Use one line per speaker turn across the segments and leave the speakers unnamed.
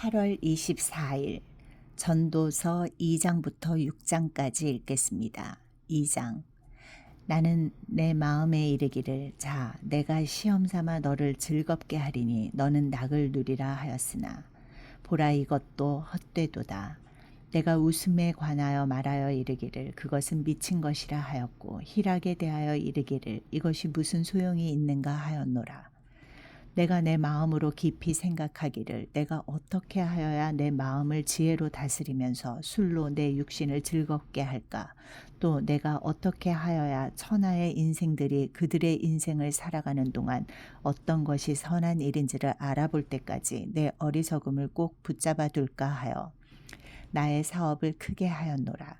8월 24일 전도서 2장부터 6장까지 읽겠습니다. 2장 나는 내 마음에 이르기를 자 내가 시험 삼아 너를 즐겁게 하리니 너는 낙을 누리라 하였으나 보라 이것도 헛되도다. 내가 웃음에 관하여 말하여 이르기를 그것은 미친 것이라 하였고 희락에 대하여 이르기를 이것이 무슨 소용이 있는가 하였노라. 내가 내 마음으로 깊이 생각하기를 내가 어떻게 하여야 내 마음을 지혜로 다스리면서 술로 내 육신을 즐겁게 할까? 또 내가 어떻게 하여야 천하의 인생들이 그들의 인생을 살아가는 동안 어떤 것이 선한 일인지를 알아볼 때까지 내 어리석음을 꼭 붙잡아 둘까 하여 나의 사업을 크게 하였노라.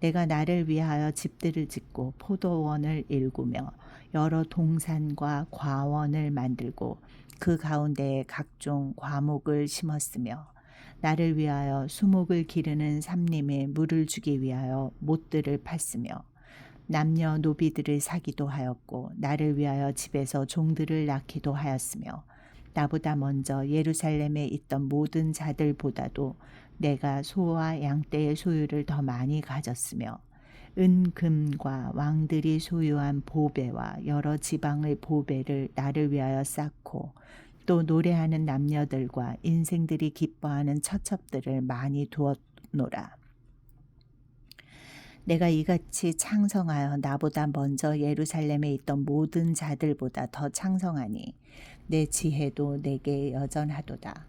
내가 나를 위하여 집들을 짓고 포도원을 일구며 여러 동산과 과원을 만들고 그 가운데에 각종 과목을 심었으며 나를 위하여 수목을 기르는 삼림에 물을 주기 위하여 못들을 팠으며 남녀 노비들을 사기도 하였고 나를 위하여 집에서 종들을 낳기도 하였으며 나보다 먼저 예루살렘에 있던 모든 자들보다도 내가 소와 양떼의 소유를 더 많이 가졌으며 은금과 왕들이 소유한 보배와 여러 지방의 보배를 나를 위하여 쌓고 또 노래하는 남녀들과 인생들이 기뻐하는 처첩들을 많이 두었노라. 내가 이같이 창성하여 나보다 먼저 예루살렘에 있던 모든 자들보다 더 창성하니 내 지혜도 내게 여전하도다.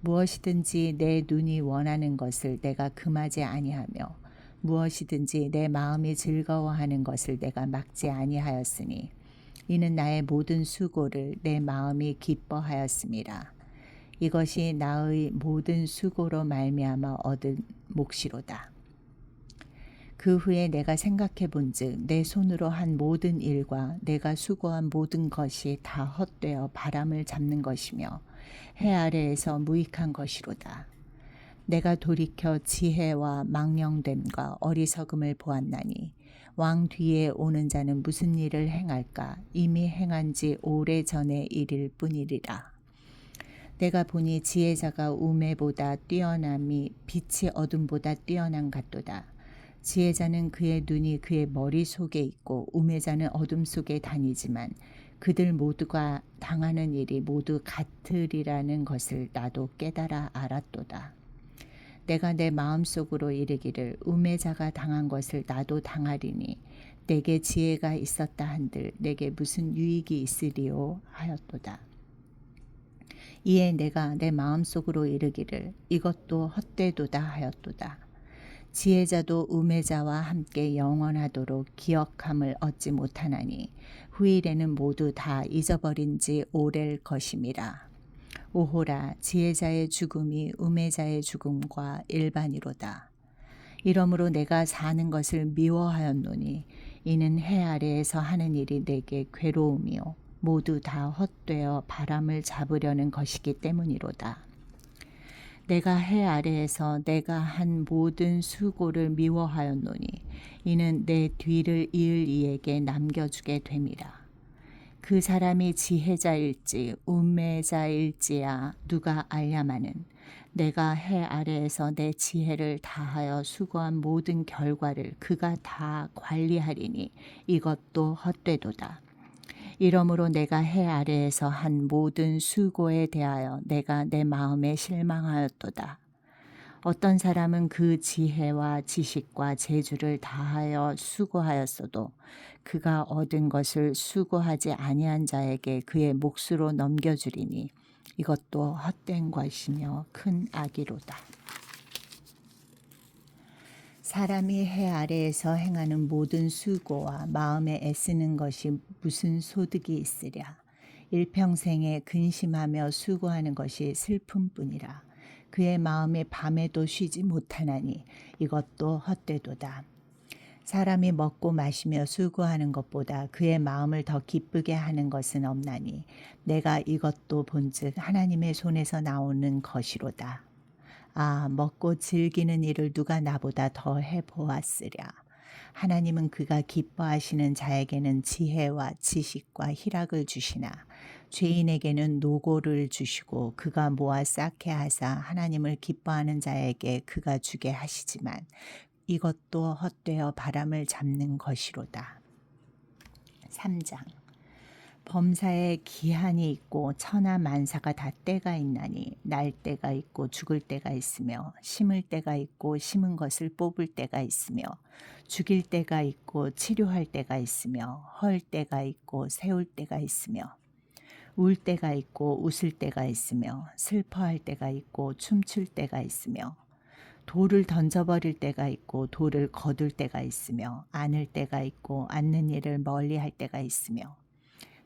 무엇이든지 내 눈이 원하는 것을 내가 금하지 아니하며 무엇이든지 내 마음이 즐거워하는 것을 내가 막지 아니하였으니 이는 나의 모든 수고를 내 마음이 기뻐하였습니다. 이것이 나의 모든 수고로 말미암아 얻은 몫이로다. 그 후에 내가 생각해 본즉 내 손으로 한 모든 일과 내가 수고한 모든 것이 다 헛되어 바람을 잡는 것이며 해 아래에서 무익한 것이로다. 내가 돌이켜 지혜와 망령됨과 어리석음을 보았나니 왕 뒤에 오는 자는 무슨 일을 행할까 이미 행한 지 오래 전의 일일 뿐이리라. 내가 보니 지혜자가 우매보다 뛰어남이 빛이 어둠보다 뛰어난 같도다. 지혜자는 그의 눈이 그의 머리 속에 있고 우매자는 어둠 속에 다니지만 그들 모두가 당하는 일이 모두 같으리라는 것을 나도 깨달아 알았도다. 내가 내 마음속으로 이르기를 우매자가 당한 것을 나도 당하리니 내게 지혜가 있었다 한들 내게 무슨 유익이 있으리요 하였도다. 이에 내가 내 마음속으로 이르기를 이것도 헛되도다 하였도다. 지혜자도 우매자와 함께 영원하도록 기억함을 얻지 못하나니 후일에는 모두 다 잊어버린 지 오랠 것임이라. 오호라 지혜자의 죽음이 우매자의 죽음과 일반이로다. 이러므로 내가 사는 것을 미워하였노니 이는 해 아래에서 하는 일이 내게 괴로움이요 모두 다 헛되어 바람을 잡으려는 것이기 때문이로다. 내가 해 아래에서 내가 한 모든 수고를 미워하였노니 이는 내 뒤를 이을 이에게 남겨주게 됨이라. 그 사람이 지혜자일지 우매자일지야 누가 알야마는 내가 해 아래에서 내 지혜를 다하여 수고한 모든 결과를 그가 다 관리하리니 이것도 헛되도다. 이러므로 내가 해 아래에서 한 모든 수고에 대하여 내가 내 마음에 실망하였도다. 어떤 사람은 그 지혜와 지식과 재주를 다하여 수고하였어도 그가 얻은 것을 수고하지 아니한 자에게 그의 몫으로 넘겨주리니 이것도 헛된 것이며 큰 악이로다. 사람이 해 아래에서 행하는 모든 수고와 마음에 애쓰는 것이 무슨 소득이 있으랴. 일평생에 근심하며 수고하는 것이 슬픔뿐이라. 그의 마음이 밤에도 쉬지 못하나니 이것도 헛되도다. 사람이 먹고 마시며 수고하는 것보다 그의 마음을 더 기쁘게 하는 것은 없나니 내가 이것도 본즉 하나님의 손에서 나오는 것이로다. 아, 먹고 즐기는 일을 누가 나보다 더 해보았으랴. 하나님은 그가 기뻐하시는 자에게는 지혜와 지식과 희락을 주시나 죄인에게는 노고를 주시고 그가 모아 쌓게 하사 하나님을 기뻐하는 자에게 그가 주게 하시지만 이것도 헛되어 바람을 잡는 것이로다. 3장 범사에 기한이 있고 천하 만사가 다 때가 있나니 날 때가 있고 죽을 때가 있으며 심을 때가 있고 심은 것을 뽑을 때가 있으며 죽일 때가 있고 치료할 때가 있으며 헐 때가 있고 세울 때가 있으며 울 때가 있고 웃을 때가 있으며 슬퍼할 때가 있고 춤출 때가 있으며 돌을 던져버릴 때가 있고 돌을 거둘 때가 있으며 안을 때가 있고 앉는 일을 멀리 할 때가 있으며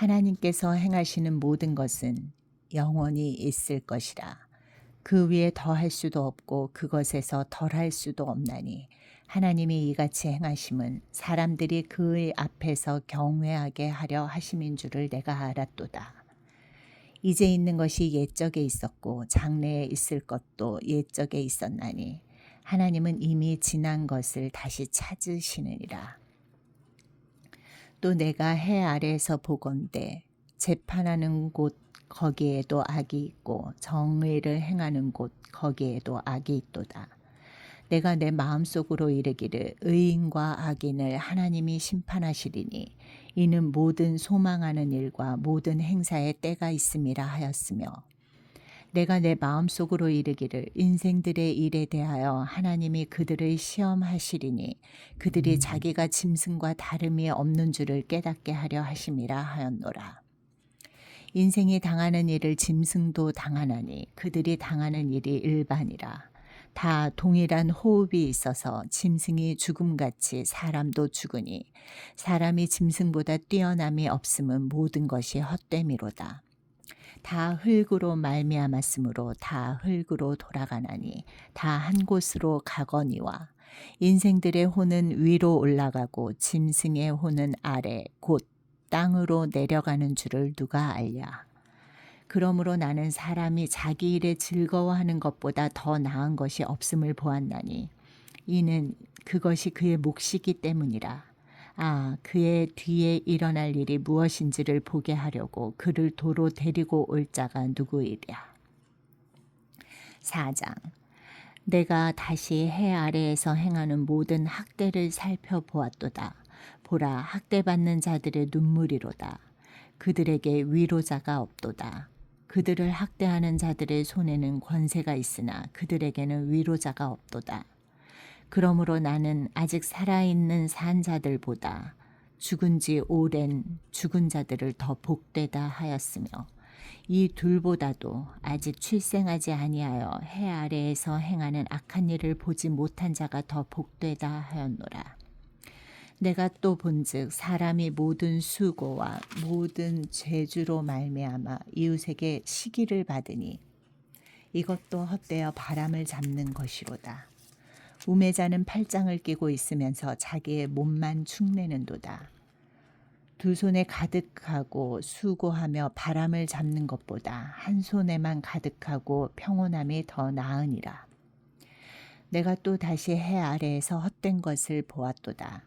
하나님께서 행하시는 모든 것은 영원히 있을 것이라. 그 위에 더할 수도 없고 그것에서 덜할 수도 없나니 하나님이 이같이 행하심은 사람들이 그의 앞에서 경외하게 하려 하심인 줄을 내가 알았도다. 이제 있는 것이 옛적에 있었고 장래에 있을 것도 옛적에 있었나니 하나님은 이미 지난 것을 다시 찾으시느니라. 또 내가 해 아래에서 보건대 재판하는 곳 거기에도 악이 있고 정의를 행하는 곳 거기에도 악이 있도다. 내가 내 마음속으로 이르기를 의인과 악인을 하나님이 심판하시리니 이는 모든 소망하는 일과 모든 행사에 때가 있음이라 하였으며 내가 내 마음속으로 이르기를 인생들의 일에 대하여 하나님이 그들을 시험하시리니 그들이 자기가 짐승과 다름이 없는 줄을 깨닫게 하려 하심이라 하였노라. 인생이 당하는 일을 짐승도 당하나니 그들이 당하는 일이 일반이라. 다 동일한 호흡이 있어서 짐승이 죽음같이 사람도 죽으니 사람이 짐승보다 뛰어남이 없음은 모든 것이 헛됨이로다. 다 흙으로 말미암았으므로 다 흙으로 돌아가나니 다 한 곳으로 가거니와 인생들의 혼은 위로 올라가고 짐승의 혼은 아래 곧 땅으로 내려가는 줄을 누가 알랴. 그러므로 나는 사람이 자기 일에 즐거워하는 것보다 더 나은 것이 없음을 보았나니 이는 그것이 그의 몫이기 때문이라. 아, 그의 뒤에 일어날 일이 무엇인지를 보게 하려고 그를 도로 데리고 올 자가 누구이랴. 4장 내가 다시 해 아래에서 행하는 모든 학대를 살펴보았도다. 보라, 학대받는 자들의 눈물이로다. 그들에게 위로자가 없도다. 그들을 학대하는 자들의 손에는 권세가 있으나 그들에게는 위로자가 없도다. 그러므로 나는 아직 살아있는 산 자들보다 죽은 지 오랜 죽은 자들을 더 복되다 하였으며 이 둘보다도 아직 출생하지 아니하여 해 아래에서 행하는 악한 일을 보지 못한 자가 더 복되다 하였노라. 내가 또 본즉 사람이 모든 수고와 모든 죄주로 말미암아 이웃에게 시기를 받으니 이것도 헛되어 바람을 잡는 것이로다. 우매자는 팔짱을 끼고 있으면서 자기의 몸만 축내는도다. 두 손에 가득하고 수고하며 바람을 잡는 것보다 한 손에만 가득하고 평온함이 더 나으니라. 내가 또 다시 해 아래에서 헛된 것을 보았도다.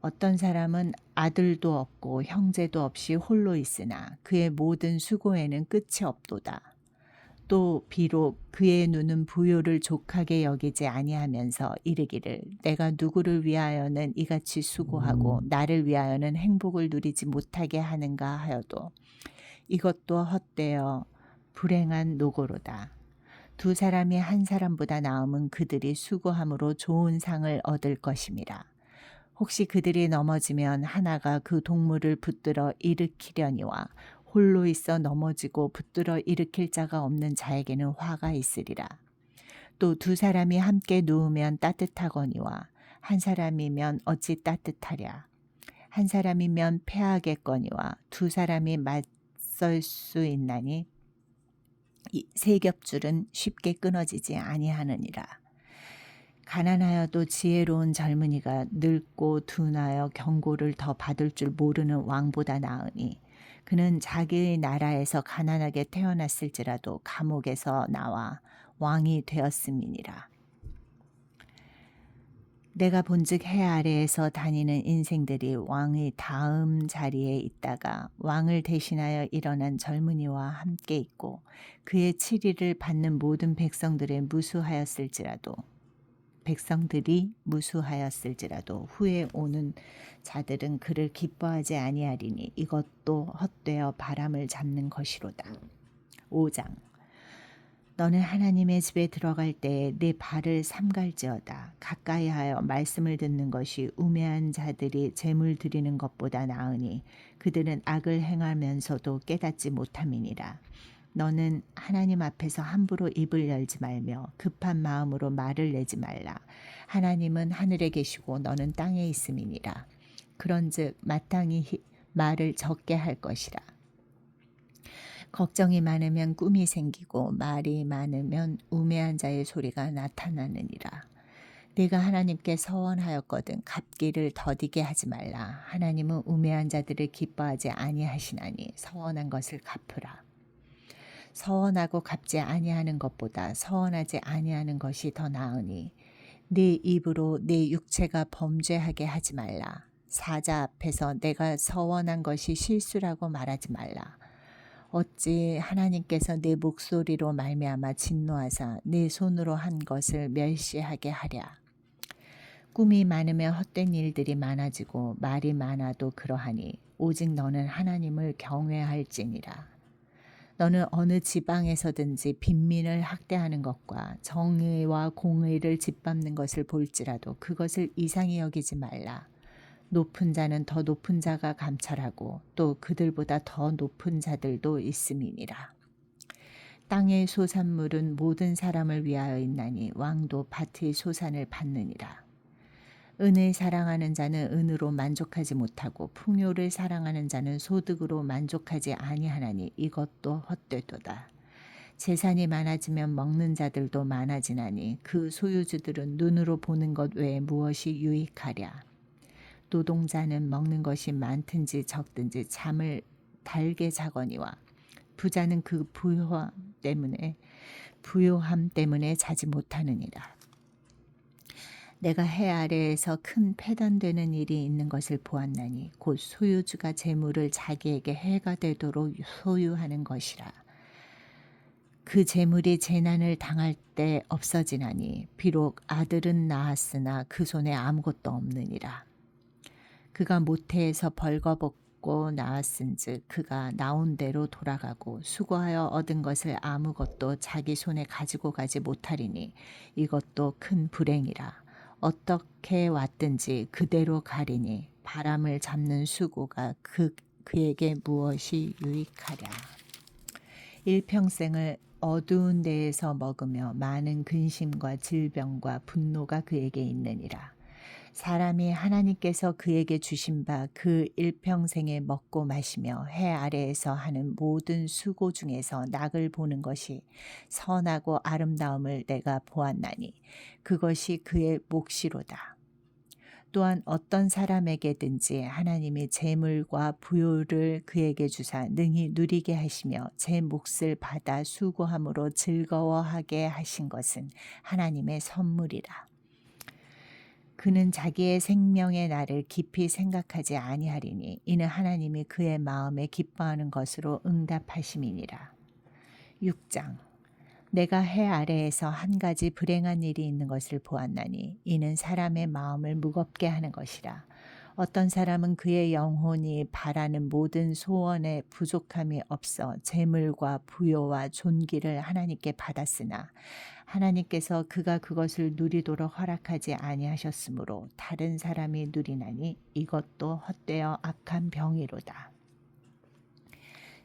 어떤 사람은 아들도 없고 형제도 없이 홀로 있으나 그의 모든 수고에는 끝이 없도다. 또 비록 그의 눈은 부요를 족하게 여기지 아니하면서 이르기를 내가 누구를 위하여는 이같이 수고하고 나를 위하여는 행복을 누리지 못하게 하는가 하여도 이것도 헛되어 불행한 노고로다. 두 사람이 한 사람보다 나음은 그들이 수고함으로 좋은 상을 얻을 것임이라. 혹시 그들이 넘어지면 하나가 그 동물을 붙들어 일으키려니와 홀로 있어 넘어지고 붙들어 일으킬 자가 없는 자에게는 화가 있으리라. 또 두 사람이 함께 누우면 따뜻하거니와 한 사람이면 어찌 따뜻하랴. 한 사람이면 패하겠거니와 두 사람이 맞설 수 있나니 이세 겹줄은 쉽게 끊어지지 아니하느니라. 가난하여도 지혜로운 젊은이가 늙고 둔하여 경고를 더 받을 줄 모르는 왕보다 나으니 그는 자기의 나라에서 가난하게 태어났을지라도 감옥에서 나와 왕이 되었음이니라. 내가 본즉 해 아래에서 다니는 인생들이 왕의 다음 자리에 있다가 왕을 대신하여 일어난 젊은이와 함께 있고 그의 치리를 받는 모든 백성들의 무수하였을지라도 백성들이 무수하였을지라도 후에 오는 자들은 그를 기뻐하지 아니하리니 이것도 헛되어 바람을 잡는 것이로다. 5장 너는 하나님의 집에 들어갈 때에 내 발을 삼갈지어다. 가까이 하여 말씀을 듣는 것이 우매한 자들이 재물 드리는 것보다 나으니 그들은 악을 행하면서도 깨닫지 못함이니라. 너는 하나님 앞에서 함부로 입을 열지 말며 급한 마음으로 말을 내지 말라. 하나님은 하늘에 계시고 너는 땅에 있음이니라. 그런즉 마땅히 말을 적게 할 것이라. 걱정이 많으면 꿈이 생기고 말이 많으면 우매한 자의 소리가 나타나느니라. 네가 하나님께 서원하였거든 갚기를 더디게 하지 말라. 하나님은 우매한 자들을 기뻐하지 아니하시나니 서원한 것을 갚으라. 서원하고 갚지 아니하는 것보다 서원하지 아니하는 것이 더 나으니 네 입으로 네 육체가 범죄하게 하지 말라. 사자 앞에서 내가 서원한 것이 실수라고 말하지 말라. 어찌 하나님께서 내 목소리로 말미암아 진노하사 내 손으로 한 것을 멸시하게 하랴. 꿈이 많으면 헛된 일들이 많아지고 말이 많아도 그러하니 오직 너는 하나님을 경외할지니라. 너는 어느 지방에서든지 빈민을 학대하는 것과 정의와 공의를 짓밟는 것을 볼지라도 그것을 이상히 여기지 말라. 높은 자는 더 높은 자가 감찰하고 또 그들보다 더 높은 자들도 있음이니라. 땅의 소산물은 모든 사람을 위하여 있나니 왕도 밭의 소산을 받느니라. 은을 사랑하는 자는 은으로 만족하지 못하고 풍요를 사랑하는 자는 소득으로 만족하지 아니하나니 이것도 헛되도다. 재산이 많아지면 먹는 자들도 많아지나니 그 소유주들은 눈으로 보는 것 외에 무엇이 유익하랴. 노동자는 먹는 것이 많든지 적든지 잠을 달게 자거니와 부자는 그 부요함 때문에 부요함 때문에 자지 못하느니라. 내가 해 아래에서 큰 패단되는 일이 있는 것을 보았나니 곧 소유주가 재물을 자기에게 해가 되도록 소유하는 것이라. 그 재물이 재난을 당할 때 없어지나니 비록 아들은 낳았으나 그 손에 아무것도 없느니라. 그가 모태에서 벌거벗고 나왔은즉 그가 나온 대로 돌아가고 수고하여 얻은 것을 아무것도 자기 손에 가지고 가지 못하리니 이것도 큰 불행이라 어떻게 왔든지 그대로 가리니 바람을 잡는 수고가 그 그에게 무엇이 유익하랴. 일평생을 어두운 데에서 먹으며 많은 근심과 질병과 분노가 그에게 있느니라 사람이 하나님께서 그에게 주신 바 그 일평생에 먹고 마시며 해 아래에서 하는 모든 수고 중에서 낙을 보는 것이 선하고 아름다움을 내가 보았나니 그것이 그의 몫이로다. 또한 어떤 사람에게든지 하나님이 재물과 부요를 그에게 주사 능히 누리게 하시며 제 몫을 받아 수고함으로 즐거워하게 하신 것은 하나님의 선물이라. 그는 자기의 생명의 날을 깊이 생각하지 아니하리니 이는 하나님이 그의 마음에 기뻐하는 것으로 응답하심이니라. 6장 내가 해 아래에서 한 가지 불행한 일이 있는 것을 보았나니 이는 사람의 마음을 무겁게 하는 것이라. 어떤 사람은 그의 영혼이 바라는 모든 소원에 부족함이 없어 재물과 부요와 존귀를 하나님께 받았으나 하나님께서 그가 그것을 누리도록 허락하지 아니하셨으므로 다른 사람이 누리나니 이것도 헛되어 악한 병이로다.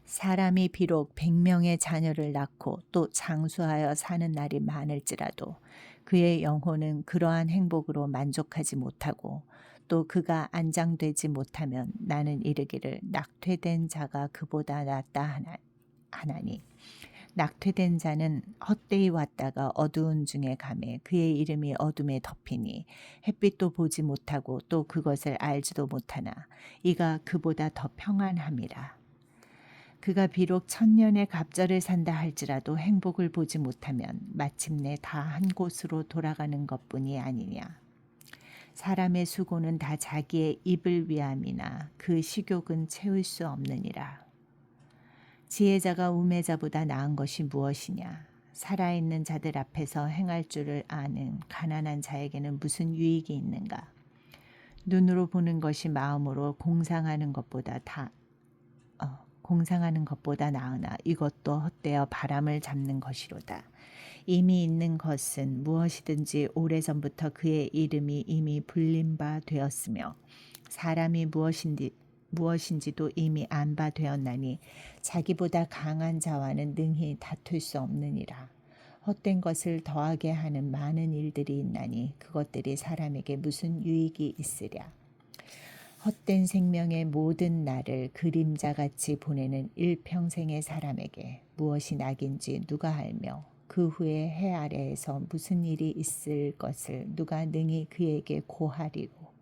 사람이 비록 백명의 자녀를 낳고 또 장수하여 사는 날이 많을지라도 그의 영혼은 그러한 행복으로 만족하지 못하고 또 그가 안장되지 못하면 나는 이르기를 낙퇴된 자가 그보다 낫다 하나, 하나니 낙퇴된 자는 헛되이 왔다가 어두운 중에 감에 그의 이름이 어둠에 덮이니 햇빛도 보지 못하고 또 그것을 알지도 못하나 이가 그보다 더 평안함이라. 그가 비록 천년의 갑절을 산다 할지라도 행복을 보지 못하면 마침내 다 한 곳으로 돌아가는 것뿐이 아니냐. 사람의 수고는 다 자기의 입을 위함이나 그 식욕은 채울 수 없느니라. 지혜자가 우매자보다 나은 것이 무엇이냐? 살아있는 자들 앞에서 행할 줄을 아는 가난한 자에게는 무슨 유익이 있는가? 눈으로 보는 것이 마음으로 공상하는 것보다 다 어, 공상하는 것보다 나으나 이것도 헛되어 바람을 잡는 것이로다. 이미 있는 것은 무엇이든지 오래전부터 그의 이름이 이미 불린 바 되었으며 사람이 무엇인지 무엇인지도 이미 안바 되었나니 자기보다 강한 자와는 능히 다툴 수 없느니라. 헛된 것을 더하게 하는 많은 일들이 있나니 그것들이 사람에게 무슨 유익이 있으랴. 헛된 생명의 모든 날을 그림자같이 보내는 일평생의 사람에게 무엇이 낙인지 누가 알며 그 후에 해 아래에서 무슨 일이 있을 것을 누가 능히 그에게 고하리고